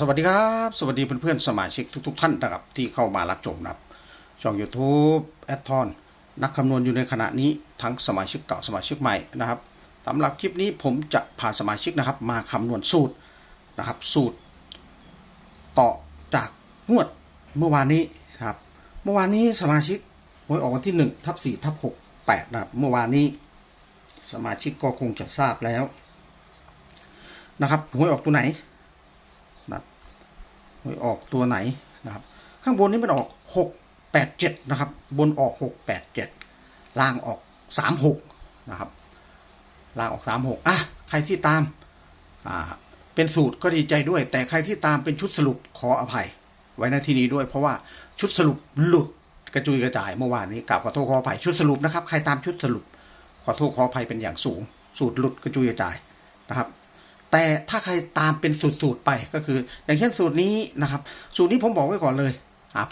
สวัสดีครับ สวัสดีเพื่อนๆสมาชิกทุก ๆ ท่านนะครับที่เข้ามารับชมนะครับ ช่อง YouTube แอดทอนนักคำนวณอยู่ในขณะนี้ทั้งสมาชิกเก่าสมาชิกใหม่นะครับสำหรับคลิปนี้ผมจะพาสมาชิกนะครับ มาคำนวณสูตรนะครับ สูตร ต่อจากงวดเมื่อวานนี้ครับ เมื่อวานนี้สมาชิกหวยออกวันที่หนึ่งทับสี่ทับหกแปดนะครับ เมื่อวานนี้ สมาชิกก็คงจะทราบแล้วนะครับหวยออกตัวไหน วยออกตัวไหนนะครับ ข้างบนนี้มันออกหกแปดเจ็ดนะครับ บนออกหกแปดเจ็ดล่างออกสามหกนะครับ ล่างออกสามหกอะ ใครที่ตาม อ่า เป็นสูตรก็ดีใจด้วย แต่ใครที่ตามเป็นชุดสรุปขออภัย ไว้ในที่นี้ด้วย เพราะว่าชุดสรุปหลุดกระจุยกระจายเมื่อวานนี้กราบขอโทษขออภัยชุดสรุปนะครับ ใครตามชุดสรุปขอโทษขออภัยเป็นอย่างสูง สูตรหลุดกระจุยกระจายนะครับ แต่ถ้าใครตามเป็นสูตรสูตรไปก็คือ อย่างเช่นสูตรนี้นะครับ สูตรนี้ผมบอกไว้ก่อนเลย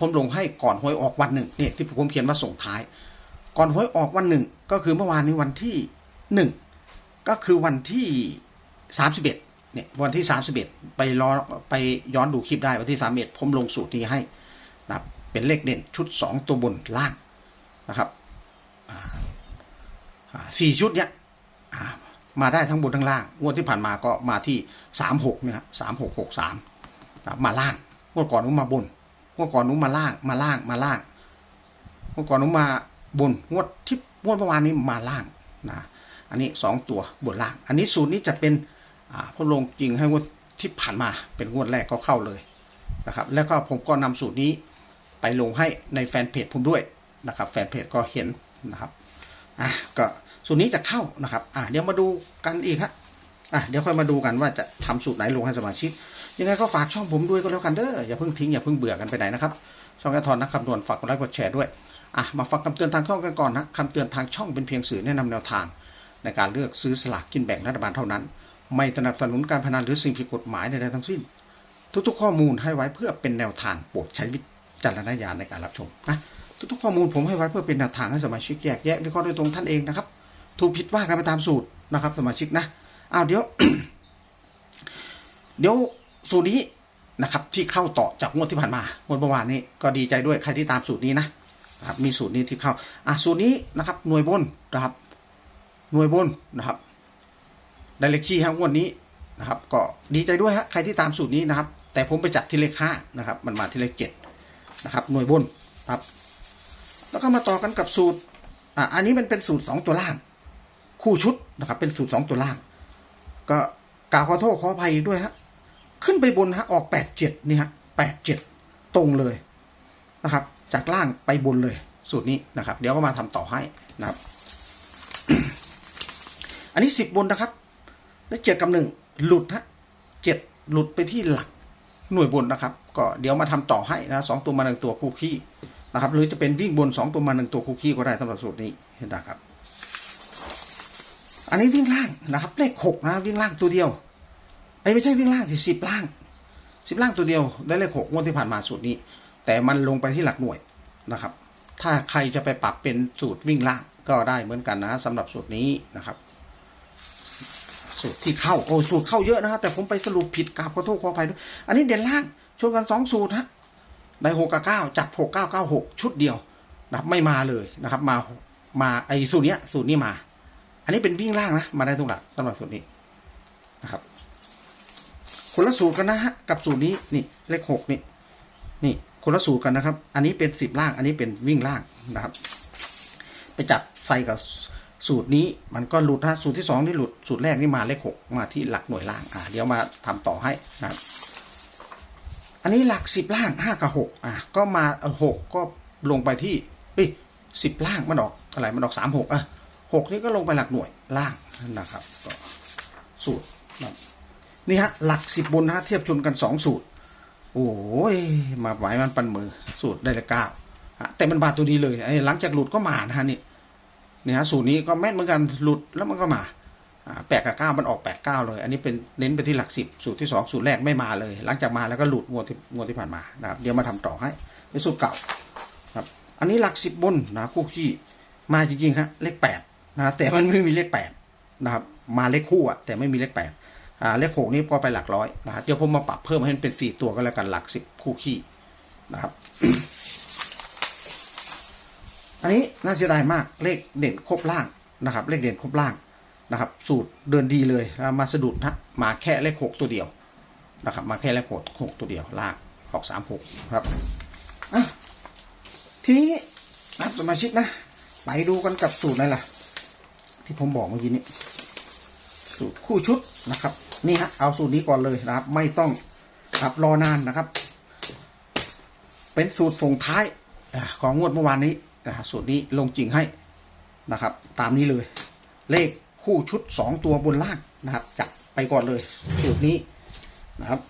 ผมลงให้ก่อนหวยออกวันหนึ่งเนี่ยที่ผมเขียนว่าส่งท้าย ก่อนหวยออกวันหนึ่งก็คือเมื่อวานนี้วันที่หนึ่งก็คือวันที่สามสิบเอ็ดเนี่ยวันที่สามสิบเอ็ดไปรอไปย้อนดูคลิปได้วันที่สามเอ็ดผมลงสูตรนี้ให้นะครับเป็นเลขเด่นชุดสองตัวบนล่างนะครับสี่ชุดเนี้ย มาได้ทั้งบนทั้งล่าง งวดที่ผ่านมาก็มาที่สามหกเนี่ยสามหกหกสามมาล่าง งวดก่อนนู้นมาบน งวดก่อนนู้นมาล่าง มาล่าง มาล่าง งวดก่อนนู้นมาบน งวดที่งวดเมื่อวานนี้มาล่างนะ อันนี้สองตัวบนล่าง อันนี้สูตรนี้จะเป็นอ่าพอลงจริงให้งวดที่ผ่านมาเป็นงวดแรกก็เข้าเลยนะครับ แล้วก็ผมก็นำสูตรนี้ไปลงให้ในแฟนเพจผมด้วยนะครับ แฟนเพจก็เห็นนะครับ อะก็ สูตรนี้จะเข้านะครับ อะเดี๋ยวมาดูกันอีกฮะอะเดี๋ยวค่อยมาดูกันว่าจะทำสูตรไหนลงให้สมาชิก ยังไงก็ฝากช่องผมด้วยก็แล้วกันเด้ออย่าเพิ่งทิ้งอย่าเพิ่งเบื่อกันไปไหนนะครับ ช่องกระทอนนักคำนวณฝากกดไลค์กดแชร์ด้วย อะมาฟังคำเตือนทางช่องกันก่อนนะคำเตือนทางช่องเป็นเพียงสื่อแนะนำแนวทาง ในการเลือกซื้อสลากกินแบ่งรัฐบาลเท่านั้น ไม่สนับสนุนการพนันหรือสิ่งผิดกฎหมายใดๆทั้งสิ้น ทุกๆ ข้อมูลให้ไว้เพื่อเป็นแนวทางโปรดใช้วิจารณญาณในการรับชมนะทุกๆข้อมูลผมให้ไว้เพื่อเป็นแนวทางให้สมาชิกแยกแยะวิเคราะห์โดยตรงท่านเองนะครับ ถูกผิดว่ากันไปตามสูตรนะครับ สมาชิกนะอ้าวเดี๋ยว เดี๋ยวสูตรนี้นะครับ ที่เข้าต่อจากงวดที่ผ่านมางวดเมื่อวานนี้ ก็ดีใจด้วยใครที่ตามสูตรนี้นะครับมีสูตรนี้ที่เข้าอะสูตรนี้นะครับ หน่วยบนนะครับ หน่วยบนนะครับได้เลขที่ฮะงวดนี้นะครับ ก็ดีใจด้วยฮะใครที่ตามสูตรนี้นะครับ แต่ผมไปจับที่เลขห้านะครับ มันมาที่เลขเจ็ดนะครับ หน่วยบนครับ แล้วก็มาต่อกันกับสูตรอะอันนี้มันเป็นสูตรสองตัวล่าง คู่ชุดนะครับ เป็นสูตรสองตัวล่าง ก็กล่าวขอโทษขออภัยอีกด้วยฮะ ขึ้นไปบนฮะออกแปดเจ็ดนี่ฮะแปดเจ็ดตรงเลยนะครับ จากล่างไปบนเลย สูตรนี้นะครับ เดี๋ยวก็มาทำต่อให้นะครับ อันนี้สิบบนนะครับแล้วเจ็ดกับหนึ่งหลุดฮะเจ็ดหลุดไปที่หลักหน่วยบนนะครับ ก็เดี๋ยวมาทำต่อให้นะสองตัวมาหนึ่งตัวคู่ขี้นะครับ หรือจะเป็นวิ่งบนสองตัวมาหนึ่งตัวคู่ขี้ก็ได้สำหรับสูตรนี้เห็นนะครับ อันนี้วิ่งล่างนะครับ เลขหกนะวิ่งล่างตัวเดียวไอ้ไม่ใช่วิ่งล่างสิสิบล่างสิบล่างตัวเดียวได้เลขหกงวดที่ผ่านมาสูตรนี้ แต่มันลงไปที่หลักหน่วยนะครับ ถ้าใครจะไปปรับเป็นสูตรวิ่งล่างก็ได้เหมือนกันนะสำหรับสูตรนี้นะครับ สูตรที่เข้าโอ้สูตรเข้าเยอะนะครับแต่ผมไปสรุปผิดกราบขอโทษขออภัยด้วยอันนี้เด่นล่างชนกันสองสูตรฮะได้หกกับเก้าจับหกเก้าเก้าหกชุดเดียวนะครับไม่มาเลยนะครับ มามาไอ้สูตรเนี้ยสูตรนี้มา อันนี้เป็นวิ่งล่างนะ มาได้ทุกหลักสำหรับสูตรนี้นะครับ คนละสูตรกันนะฮะกับสูตรนี้นี่เลขหกนี่นี่คนละสูตรกันนะครับ อันนี้เป็นสิบล่าง อันนี้เป็นวิ่งล่างนะครับ ไปจับใส่กับสูตรนี้มันก็หลุดนะสูตรที่สองที่หลุดสูตรแรกนี่มาเลขหกมาที่หลักหน่วยล่างอ่าเดี๋ยวมาทำต่อให้นะครับ อันนี้หลักสิบล่างห้ากับหกอะก็มาหกก็ลงไปที่เอ้ยสิบล่างมันออกอะไรมันออกสามหกอะ หกนี่ก็ลงไปหลักหน่วยล่างนะครับ ก็สูตรน,ะนี่ฮะหลักสิบบนนะฮะเทียบชนกันสองสูตร โอ้ยมาไหวมันปันมือสูตรได้ละเก้าแต่มันบาดตัวดีเลยไอ้หลังจากหลุดก็มานะฮะนี่นี่ฮะสูตรนี้ก็แม่นเหมือนกันหลุดแล้วมันก็มาแปดกับเก้ามันออกแปดเก้าเลย อันนี้เป็นเน้นไปที่หลักสิบสูตรที่สองสูตรแรกไม่มาเลย หลังจากมาแล้วก็หลุดงวดที่งวดที่ผ่านมานะครับเดี๋ยวมาทำต่อให้เป็นสูตรเก่าครับ อันนี้หลักสิบบนนะคู่ขี้มาจริงๆฮะเลขแปด นะแต่มันไม่มีเลขแปดนะครับ มาเลขคู่อะแต่ไม่มีเลขแปดอ่าเลขหกนี้ก็ไปหลักร้อยนะครับเดี๋ยวผมมาปรับเพิ่มให้มันเป็นสี่ตัวก็แล้วกันหลักสิบคู่ขี้นะครับ อันนี้น่าเสียดายมากเลขเด่นครบล่างนะครับ เลขเด่นครบล่างนะครับ สูตรเดินดีเลยลมาสะดุดนะมาแค่เลขหกตัวเดียวนะครับ มาแค่เลขหกหกตัวเดียวล่างออกสามหกครับอะทีนี้นะครับสมาชิกนะ ไปดูกันกับสูตรนั่นแหละ ที่ผมบอกเมื่อกี้นี้ สูตรคู่ชุดนะครับ นี่ฮะเอาสูตรนี้ก่อนเลยนะครับ ไม่ต้องครับรอนานนะครับ เป็นสูตรส่งท้ายอของงวดเมื่อวานนี้นะสูตรนี้ลงจริงให้นะครับ ตามนี้เลย เลขคู่ชุดสองตัวบนล่างนะครับ จับไปก่อนเลย สูตรนี้นะครับ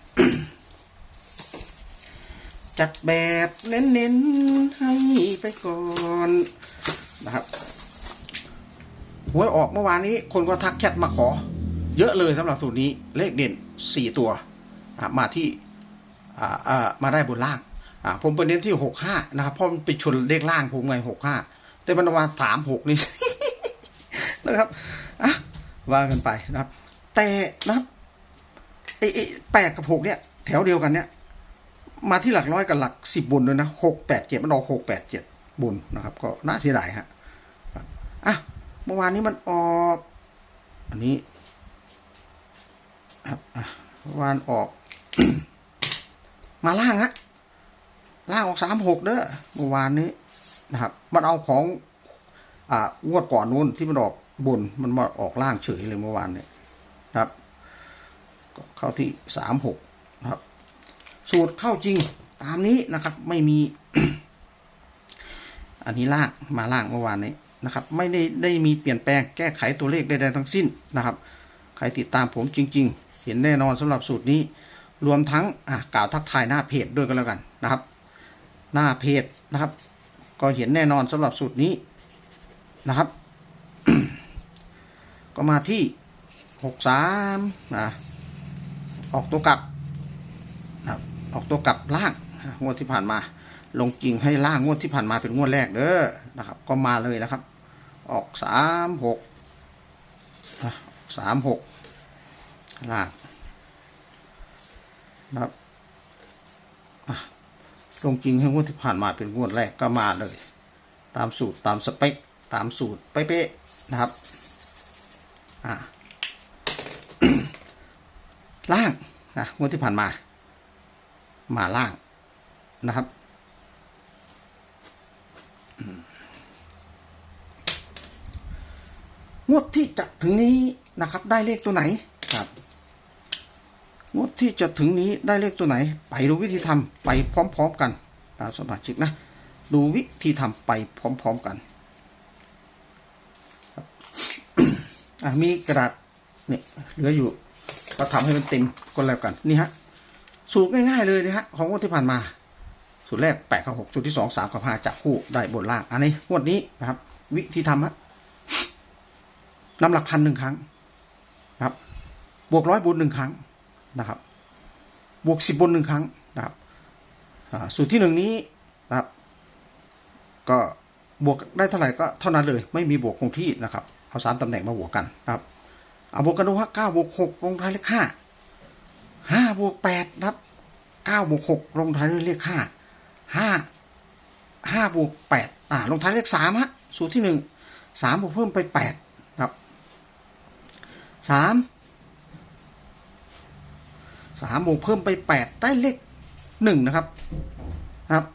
จัดแบบเน้นๆให้ไปก่อน วยออกเมื่อวานนี้คนก็ทักแชทมาขอ เยอะเลยสำหรับสูตรนี้เลขเด่นสี่ตัวมาที่มาได้บนล่างผมไปเน้นที่หกห้านะครับเพราะมันไปชนเลขล่างผมไงหกห้าแต่มันมาสามหกนี่นะครับอะว่ากันไปนะครับ แต่นะครับไอ้แปดกับหกเนี่ยแถวเดียวกันเนี่ย มาที่หลักร้อยกับหลักสิบบนด้วยนะหกแปดเจ็ดมันออกหกแปดเจ็ดบนนะครับ ก็น่าเสียดายฮะอะ เมื่อวานนี้มันออก อันนี้ครับอะเมื่อวานออก มาล่างฮะล่างออกสามหกเด้อเมื่อวานนี้นะครับ มันเอาของ อ่างวดก่อนนู้นที่มันออกบนมันมาออกล่างเฉยเลยเมื่อวานเนี่ยนะครับเข้าที่สามหกนะครับ สูตรเข้าจริงตามนี้นะครับ ไม่มี อันนี้ล่างมาล่างเมื่อวานนี้ นะครับ ไม่ได้ได้มีเปลี่ยนแปลงแก้ไขตัวเลขใดๆทั้งสิ้นนะครับ ใครติดตามผมจริง ๆ เห็นแน่นอนสำหรับสูตรนี้ รวมทั้งอะกล่าวทักทายหน้าเพจด้วยกันแล้วกันนะครับ หน้าเพจนะครับ ก็เห็นแน่นอนสำหรับสูตรนี้นะครับ ก็มาที่หกสามนะออกตัวกลับนะออกตัวกลับล่างงวดที่ผ่านมา ลงจริงให้ล่างงวดที่ผ่านมาเป็นงวดแรกเด้อนะครับ ก็มาเลยนะครับ ออกสามหกสามหกล่างนะครับลงจริงให้งวดที่ผ่านมาเป็นงวดแรกก็มาเลย ตามสูตรตามสเปคตามสูตรเป๊ะๆนะครับอ่าล่างนะงวดที่ผ่านมา มาล่างนะครับ งวดที่จะถึงนี้นะครับ ได้เลขตัวไหนครับ งวดที่จะถึงนี้ได้เลขตัวไหน ไปดูวิธีทำไปพร้อม ๆ กันตามสมาชิกนะ ดูวิธีทำไปพร้อม ๆ กันครับอะมีกระดาษเนี่ยเหลืออยู่ก็ทำให้มันเต็มก็แล้วกัน นี่ฮะ สูตรง่าย ๆ เลยนะฮะ ของงวดที่ผ่านมา สูตรแรกแปดกับหกสูตรที่สองสามกับห้าจับคู่ได้บนล่าง อันนี้งวดนี้นะครับ วิธีทำฮะนำหลักพันหนึ่งครั้งนะครับ บวกร้อยบนหนึ่งครั้งนะครับ บวกสิบบนหนึ่งครั้งนะครับสูตรที่หนึ่งนี้นะครับ ก็บวกได้เท่าไหร่ก็เท่านั้นเลย ไม่มีบวกคงที่นะครับ เอาสามตำแหน่งมาบวกกันนะครับเอาบวกกันดูฮะเก้าบวกหกลงท้ายเลขห้าห้าบวกแปดนะครับเก้าบวกหกลงท้ายด้วยเลขห้า ห้าห้าบวกแปดอ่า ลงท้ายเลขสามฮะ สูตรที่หนึ่งสามบวกเพิ่มไปแปดครับสามสามบวกเพิ่มไปแปดได้เลขหนึ่งนะครับ ครับ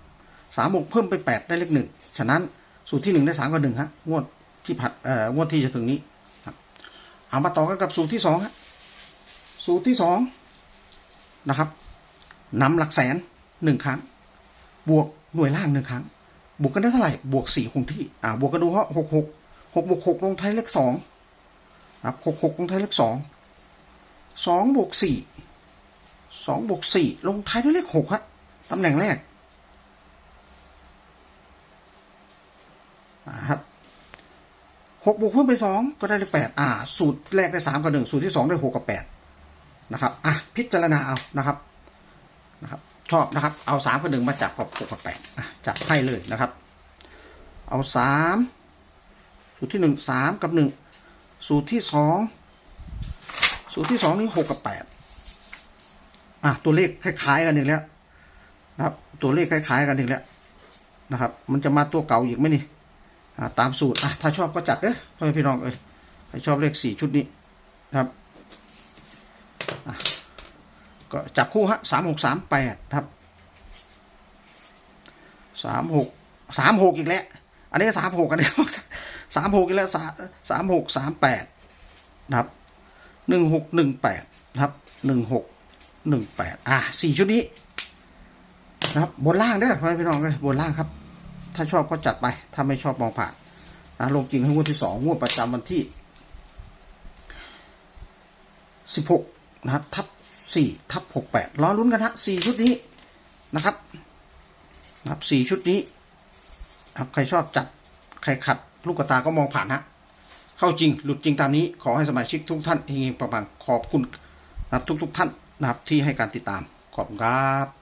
สามบวกเพิ่มไปแปดได้เลขหนึ่งฉะนั้นสูตรที่หนึ่งได้สามกับหนึ่งฮะงวดที่ผัดเอ่องวดที่จะถึงนี้ครับ เอามาต่อกันกับสูตรที่สองฮะสูตรที่สองนะครับนำหลักแสนหนึ่งครั้ง บวกหน่วยล่างหนึ่งครั้ง บวกกันได้เท่าไหร่ บวกสี่คงที่ อ่า บวกกันดูเพราะหกหกหกบวกหกลงท้ายเลขสองครับหกหกลงท้ายเลขสองสองบวกสี่สองบวกสี่ลงท้ายด้วยเลขหกครับตำแหน่งแรกครับหกบวกเพิ่มไปสองก็ได้เลขแปดอ่า สูตรแรกได้สามกับหนึ่งสูตรที่สองได้หกกับแปดนะครับ อะ พิจารณาเอานะครับ นะครับ ชอบนะครับ เอาสามกับหนึ่งมาจับกับหกกับแปดจับให้เลยนะครับ เอาสามสูตรที่หนึ่งสามกับหนึ่งสูตรที่สองสูตรที่สองนี่หกกับแปดอะตัวเลขคล้ายๆกันอีกแล้วนะครับ ตัวเลขคล้ายๆกันอีกแล้วนะครับ มันจะมาตัวเก่าอีกไหมนี่อ่าตามสูตรอะถ้าชอบก็จัดเด้อพ่อพี่น้องเอ้ยใครชอบเลขสี่ชุดนี้นะครับอะ ก็จับคู่ฮะสามหกสามแปดครับสามหกสามหกอีกแล้วอันนี้สามหกอันนี้สามหกอีกแล้วสามสามหกสามแปดนะครับหนึ่งหกหนึ่งแปดครับหนึ่งหกหนึ่งแปดอะสี่ชุดนี้นะครับบนล่างเด้อพ่อแม่พี่น้องเลยบนล่างครับ ถ้าชอบก็จัดไป ถ้าไม่ชอบมองผ่านนะลงจริงให้งวดที่สองงวดประจำวันที่สิบหกนะครับทับ 4ทับหกแปดรอลุ้นกันฮะ4ชุดนี้นะครับนะครับ4ชุดนี้ครับใครชอบจัดใครขัดลูกกระตาก็มองผ่านฮะเข้าจริงหลุดจริงตามนี้ขอให้สมาชิกทุกท่านเฮงๆปังๆขอบคุณนะครับทุกๆท่านนะครับที่ให้การติดตามขอบคุณครับ